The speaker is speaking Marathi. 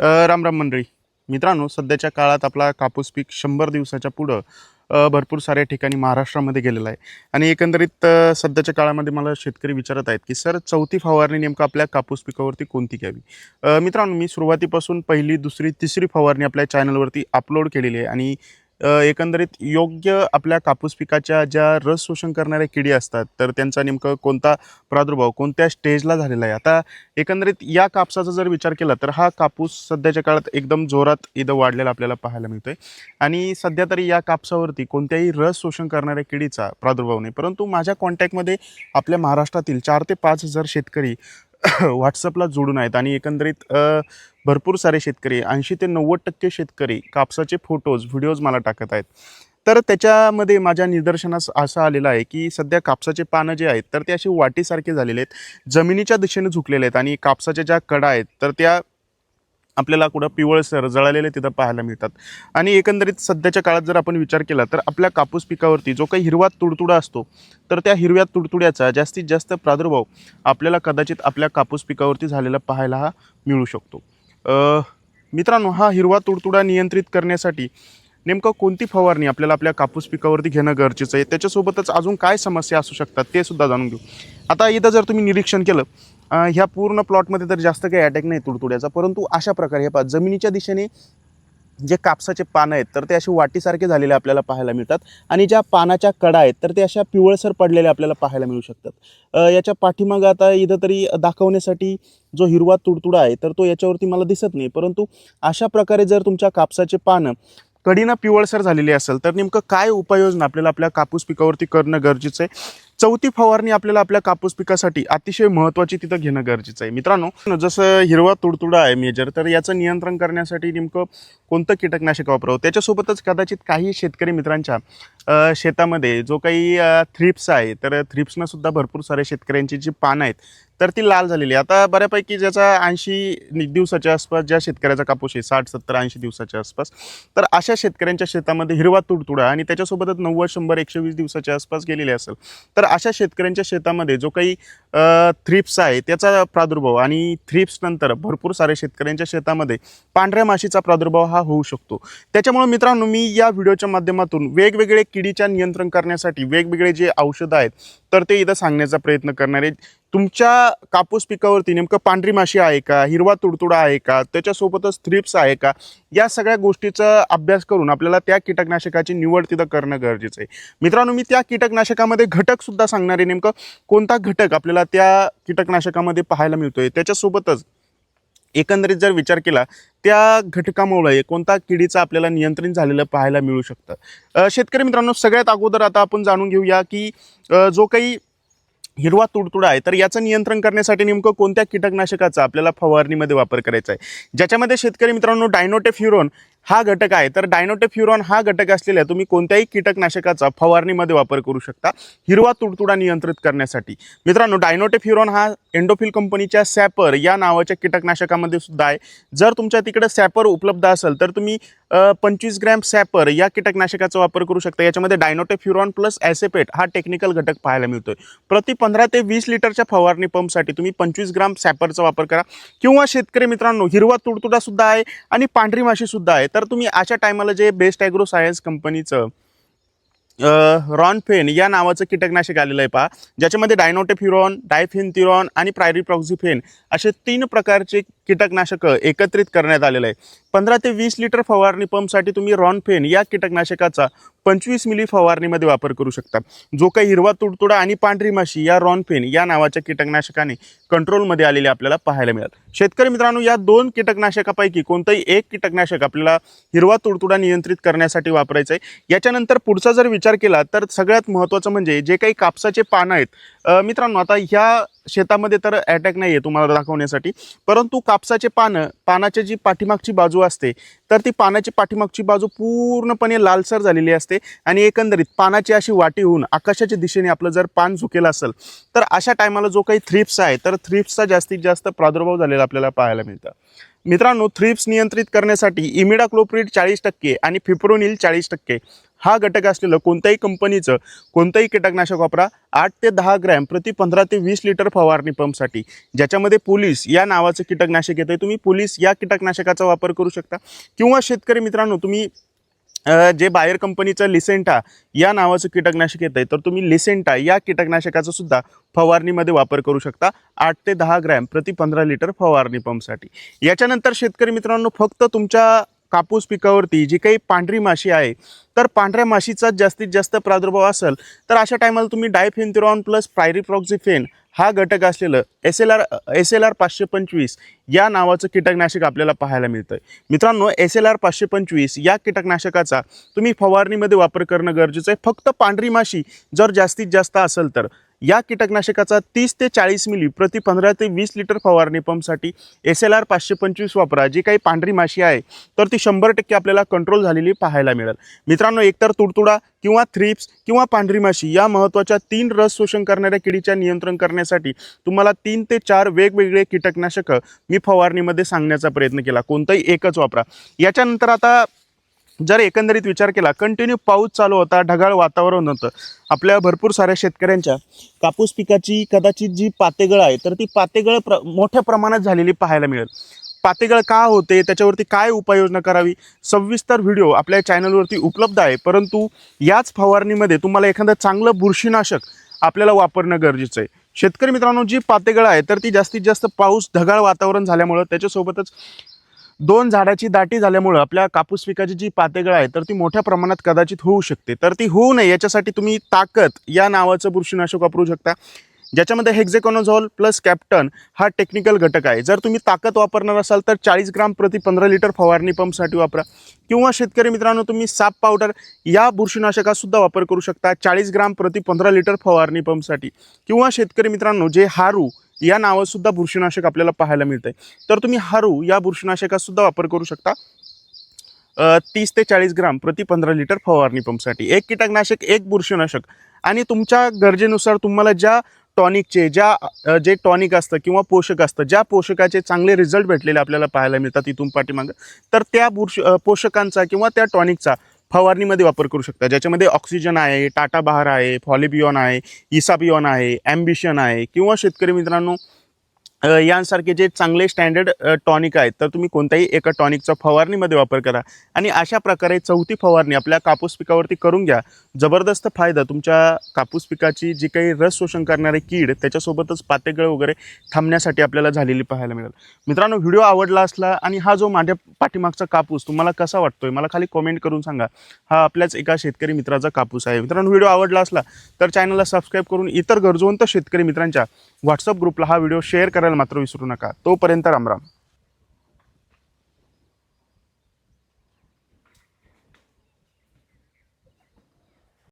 राम राम मंडळी. मित्रांनो सध्याच्या काळात आपला कापूस पीक शंभर दिवसाच्या पुढं भरपूर साऱ्या ठिकाणी महाराष्ट्रामध्ये गेलेला आहे. आणि एकंदरीत सध्याच्या काळामध्ये मला शेतकरी विचारत आहेत की सर चौथी फवारणी नेमकं आपल्या कापूस पिकावरती कोणती घ्यावी? मित्रांनो मी सुरुवातीपासून पहिली दुसरी तिसरी फवारणी आपल्या चॅनलवरती अपलोड केलेली आहे. आणि एकंदरीत योग्य आपल्या कापूस पिकाच्या ज्या रस शोषण करणाऱ्या किडी असतात तर त्यांचा नेमकं कोणता प्रादुर्भाव कोणत्या स्टेजला झालेला आहे? आता एकंदरीत या कापसाचा जर विचार केला तर हा कापूस सध्याच्या काळात एकदम जोरात इथं वाढलेला आपल्याला पाहायला मिळतोय. आणि सध्या तरी या कापसावरती कोणत्याही रस शोषण करणाऱ्या किडीचा प्रादुर्भाव नाही. परंतु माझ्या कॉन्टॅक्टमध्ये आपल्या महाराष्ट्रातील चार ते पाच हजार शेतकरी व्हॉट्सअपला जोडून आहेत. आणि एकंदरीत भरपूर सारे शेतकरी ऐंशी ते नव्वद टक्के शेतकरी कापसाचे फोटोज व्हिडिओज मला टाकत आहेत. तर त्याच्यामध्ये माझ्या निदर्शनास असं आलेलं आहे की सध्या कापसाचे पानं जे आहेत तर ते असे वाटीसारखे झालेले आहेत. जमिनीच्या दिशेने झुकलेले आहेत आणि कापसाच्या ज्या कडा आहेत तर त्या आपल्याला कुठं पिवळसर जळालेले तिथं पाहायला मिळतात. आणि एकंदरीत सध्याच्या काळात जर आपण विचार केला तर आपल्या कापूस पिकावरती जो काही हिरवा तुडतुडा असतो तर त्या हिरव्या तुडतुड्याचा जास्तीत जास्त प्रादुर्भाव आपल्याला कदाचित आपल्या कापूस पिकावरती झालेला पाहायला हा मिळू शकतो. मित्रांनो हा हिरवा तुडतुडा नियंत्रित करण्यासाठी नेमकं कोणती फवारणी आपल्याला आपल्या कापूस पिकावरती घेणं गरजेचं आहे? त्याच्यासोबतच अजून काय समस्या असू शकतात ते सुद्धा जाणून घेऊ. आता इथं जर तुम्ही निरीक्षण केलं ह्या पूर्ण प्लॉटमध्ये तर जास्त काही अटॅक नाही तुडतुड्याचा परंतु अशा प्रकारे हे पहा जमिनीच्या दिशेने जे कापसाचे पानं आहेत तर ते असे वाटीसारखे झालेले आपल्याला पाहायला मिळतात. आणि ज्या पानाच्या कडा आहेत तर ते अशा पिवळसर पडलेल्या आपल्याला पाहायला मिळू शकतात. याच्या पाठीमागं आता इथं तरी दाखवण्यासाठी जो हिरवा तुडतुडा आहे तर तो याच्यावरती मला दिसत नाही. परंतु अशा प्रकारे जर तुमच्या कापसाचे पानं कडीनं पिवळसर झालेली असेल तर नेमकं काय उपाययोजना आपल्याला आपल्या कापूस पिकावरती करणं गरजेचं आहे? चौथी फवारणी आपल्याला आपल्या कापूस पिकासाठी अतिशय महत्त्वाची तिथं घेणं गरजेचं आहे. मित्रांनो जसं हिरवा तुडतुडा आहे मेजर तर याचं नियंत्रण करण्यासाठी नेमकं कोणतं कीटकनाशक वापरावं? त्याच्यासोबतच कदाचित काही शेतकरी मित्रांच्या शेतामध्ये जो काही थ्रिप्स आहे तर थ्रिप्सनं सुद्धा भरपूर सारे शेतकऱ्यांची जी पानं आहेत तर ती लाल झालेली आता बऱ्यापैकी ज्याचा ऐंशी दिवसाच्या आसपास ज्या शेतकऱ्याचा कापूस आहे साठ सत्तर ऐंशी दिवसाच्या आसपास तर अशा शेतकऱ्यांच्या शेतामध्ये हिरवा तुडतुडा आणि त्याच्यासोबतच नव्वद शंभर एकशे वीस दिवसाच्या आसपास गेलेले असेल तर अशा शेतकऱ्यांच्या शेतामध्ये जो काही थ्रिप्स आहे त्याचा प्रादुर्भाव आणि थ्रिप्स नंतर भरपूर सारे शेतकऱ्यांच्या शेतामध्ये पांढऱ्या माशीचा प्रादुर्भाव हा होऊ शकतो. त्याच्यामुळे मित्रांनो मी या व्हिडिओच्या माध्यमातून वेगवेगळे किडीच्या नियंत्रण करण्यासाठी वेगवेगळे जे औषधं आहेत तर ते इथं सांगण्याचा प्रयत्न करणार आहे. तुमच्या कापूस पिकावरती नेमकं पांढरी माशी आहे का? हिरवा तुडतुडा आहे का? त्याच्यासोबतच थ्रिप्स आहे का? या सगळ्या गोष्टीचा अभ्यास करून आपल्याला त्या कीटकनाशकाची निवड तिथं करणं गरजेचं आहे. मित्रांनो मी त्या कीटकनाशकामध्ये घटकसुद्धा सांगणार आहे. नेमकं कोणता घटक आपल्याला त्या कीटकनाशकामध्ये पाहायला मिळतो आहे त्याच्यासोबतच एकंदरीत जर विचार केला त्या घटकामुळे कोणता किडीचं आपल्याला नियंत्रण झालेलं पाहायला मिळू शकतं? शेतकरी मित्रांनो सगळ्यात अगोदर आता आपण जाणून घेऊया की जो काही हिरवा तुडतुडा आहे तर याचं नियंत्रण करण्यासाठी नेमकं कोणत्या कीटकनाशकाचा आपल्याला फवारणीमध्ये वापर करायचा आहे? ज्याच्यामध्ये शेतकरी मित्रांनो डायनोटेफ्युरॉन हा घटक आहे. तर डायनोटेफ्युरॉन हा घटक असलेल्या तुम्ही कोणत्याही कीटकनाशकाचा फवारणीमध्ये वापर करू शकता. हिरवा तुडतुडा नियंत्रित करण्यासाठी. मित्रांनो डायनोटेफ्युरॉन हा एंडोफिल कंपनीच्या सॅपर या नावाच्या कीटकनाशकामध्ये सुद्धा आहे. जर तुमच्या तिकडे सॅपर उपलब्ध असेल तर तुम्ही पंचवीस ग्रॅम सॅपर या कीटकनाशकाचा वापर करू शकता. याच्यामध्ये डायनोटेफ्युरॉन प्लस ॲसेपेट हा टेक्निकल घटक पाहायला मिळतोय. प्रति पंधरा ते वीस लिटरच्या फवारणी पंपसाठी तुम्ही पंचवीस ग्राम सॅपरचा वापर करा. किंवा शेतकरी मित्रांनो हिरवा तुडतुडा सुद्धा आहे आणि पांढरी माशी सुद्धा आहे तर तुम्ही अशा टायमाला जे बेस्ट ॲग्रो सायन्स कंपनीचं रॉनफेन या नावाचं कीटकनाशक आलेलं आहे पहा ज्याच्यामध्ये डायनोटेफ्युरॉन डायफेन्थिरॉन आणि प्रायरिप्रॉक्झिफेन असे तीन प्रकारचे कीटकनाशकं एकत्रित करण्यात आलेलं आहे. पंधरा ते वीस लिटर फवारणी पंपसाठी तुम्ही रॉनफेन या कीटकनाशकाचा पंचवीस मिली फवारणीमध्ये वापर करू शकता जो काही हिरवा तुडतुडा आणि पांढरी माशी या रॉनफेन या नावाच्या कीटकनाशकाने कंट्रोलमध्ये आलेले आपल्याला पाहायला मिळाल शेतकरी मित्रांनो या दोन कीटकनाशकापैकी कोणतंही एक कीटकनाशक आपल्याला हिरवा तुडतुडा नियंत्रित करण्यासाठी वापरायचं आहे याच्यानंतर पुढचा जर विचार केला तर सगळ्यात महत्त्वाचं म्हणजे जे काही कापसाचे पानं आहेत मित्रांनो आता ह्या शेतामध्ये तर अटॅक नाही आहे तुम्हाला दाखवण्यासाठी. परंतु कापसाचे पानं पानाची जी पाठीमागची बाजू असते तर ती पानाची पाठीमागची बाजू पूर्णपणे लालसर झालेली असते आणि एकंदरीत पानाची अशी वाटी होऊन आकाशाच्या दिशेने आपलं जर पान झुकेलं असेल तर अशा टायमाला जो काही थ्रिप्स आहे तर थ्रिप्सचा जास्तीत जास्त प्रादुर्भाव झालेला आपल्याला पाहायला मिळतं. मित्रांनो थ्रिप्स नियंत्रित करण्यासाठी इमिडाक्लोप्रिड चाळीस टक्के आणि फिप्रोनिल चाळीस टक्के हा घटक असलेलं कोणत्याही कंपनीचं कोणतंही कीटकनाशक वापरा. आठ ते दहा ग्रॅम प्रति पंधरा ते वीस लिटर फवारणी पंपसाठी. ज्याच्यामध्ये पोलीस या नावाचं कीटकनाशक येतं तुम्ही पोलीस या कीटकनाशकाचा वापर करू शकता. किंवा शेतकरी मित्रांनो तुम्ही जे बाहेर कंपनीचं लिसेंटा या नावाचं कीटकनाशक येतं आहे तर तुम्ही लिसेंटा या कीटकनाशकाचा सुद्धा फवारणीमध्ये वापर करू शकता. आठ ते दहा ग्रॅम प्रति पंधरा लिटर फवारणी पंपसाठी. याच्यानंतर शेतकरी मित्रांनो फक्त तुमच्या कापूस पिकावरती जी काही पांढरी माशी आहे तर पांढऱ्या माशीचा जास्तीत जास्त प्रादुर्भाव असेल तर अशा टायमाला तुम्ही डायफेन्थिरॉन प्लस प्रायरिप्रॉक्झिफेन हा घटक असलेलं S L R S L R पाचशे पंचवीस या नावाचं कीटकनाशक आपल्याला पाहायला मिळतं मित्रांनो एस एल आर पाचशे पंचवीस या कीटकनाशकाचा तुम्ही फवारणीमध्ये वापर करणं गरजेचं आहे. फक्त पांढरी माशी जर जास्तीत जास्त असेल तर. या कीटकनाशकाचा तीस ते चाळीस मिली प्रति पंधरा ते वीस लिटर फवारणी पंपसाठी एस एल आर पाचशे पंचवीस वापरा. जी काही पांढरी माशी आहे तर ती शंभर टक्के आपल्याला कंट्रोल झालेली पाहायला मिळेल. मित्रांनो एकतर तुडतुडा किंवा थ्रिप्स किंवा पांढरी माशी या महत्त्वाच्या तीन रस शोषण करणाऱ्या किडीच्या नियंत्रण करण्यासाठी तुम्हाला तीन ते चार वेगवेगळे कीटकनाशकं मी फवारणीमध्ये सांगण्याचा प्रयत्न केला. कोणतंही एकच वापरा. याच्यानंतर आता जर एकंदरीत विचार केला कंटिन्यू पाऊस चालू होता ढगाळ वातावरण होतं. आपल्या भरपूर साऱ्या शेतकऱ्यांच्या कापूस पिकाची कदाचित जी पातेगळ आहे तर ती पातेगळ प्र मोठ्या प्रमाणात झालेली पाहायला मिळेल. पातेगळ का होते त्याच्यावरती काय उपाययोजना करावी? सविस्तर व्हिडिओ आपल्या चॅनलवरती उपलब्ध आहे परंतु याच फवारणीमध्ये तुम्हाला एखादं चांगलं बुरशीनाशक आपल्याला वापरणं गरजेचं आहे. शेतकरी मित्रांनो जी पातेगळ आहे तर ती जास्तीत जास्त पाऊस ढगाळ वातावरण झाल्यामुळं त्याच्यासोबतच दोन झाडाची दाटी झाल्यामुळं आपल्या कापूस पिकाची जी पातेगळ आहे तर ती मोठ्या प्रमाणात कदाचित होऊ शकते. तर ती होऊ नये याच्यासाठी तुम्ही ताकद या नावाचं बुरशीनाशक वापरू शकता. ज्याच्यामध्ये हेक्झेकॉनोझॉल प्लस कॅप्टन हा टेक्निकल घटक आहे. जर तुम्ही ताकद वापरणार असाल तर चाळीस ग्राम प्रति पंधरा लिटर फवारणी पंपसाठी वापरा. किंवा शेतकरी मित्रांनो तुम्ही साप पावडर या बुरशीनाशकासुद्धा वापर करू शकता चाळीस ग्राम प्रति पंधरा लिटर फवारणी पंपसाठी किंवा शेतकरी मित्रांनो जे हारू या नावंसुद्धा बुरशीनाशक आपल्याला पाहायला मिळतं आहे तर तुम्ही हारू या बुरशीनाशकासुद्धा वापर करू शकता. तीस ते चाळीस ग्राम प्रति पंधरा लिटर फवारणी पंपसाठी. एक कीटकनाशक एक बुरशीनाशक. आणि तुमच्या गरजेनुसार तुम्हाला ज्या टॉनिकचे ज्या जे टॉनिक असतं किंवा पोषक असतं ज्या पोषकाचे चांगले रिझल्ट भेटलेले आपल्याला पाहायला मिळतात इथून पाठीमागं तर त्या बुरश पोषकांचा किंवा त्या टॉनिकचा फवारणीमध्ये वापर करू शकता. ज्याच्यामध्ये ऑक्सिजन आहे टाटा बहार आहे फॉलिबियॉन आहे इसाबियॉन आहे ॲम्बिशन आहे किंवा शेतकरी मित्रांनो यांसारखे जे चांगले स्टँडर्ड टॉनिक आहेत तर तुम्ही कोणत्याही एका टॉनिकचा फवारणीमध्ये वापर करा. आणि अशा प्रकारे चौथी फवारणी आपल्या कापूस पिकावरती करून घ्या. जबरदस्त फायदा तुमच्या कापूस पिकाची जी काही रस शोषण करणारे कीड त्याच्यासोबतच पातेगळ वगैरे थांबण्यासाठी आपल्याला झालेली पाहायला मिळेल. मित्रांनो व्हिडिओ आवडला असला आणि हा जो माझ्या पाठीमागचा कापूस तुम्हाला कसा वाटतोय? मला खाली कॉमेंट करून सांगा. हा आपल्याच एका शेतकरी मित्राचा कापूस आहे. मित्रांनो व्हिडिओ आवडला असला तर चॅनलला सबस्क्राईब करून इतर गरजवंत शेतकरी मित्रांच्या व्हॉट्सअप ग्रुपला हा व्हिडिओ शेअर करायला मात्र विसरू नका. तोपर्यंत रामराम.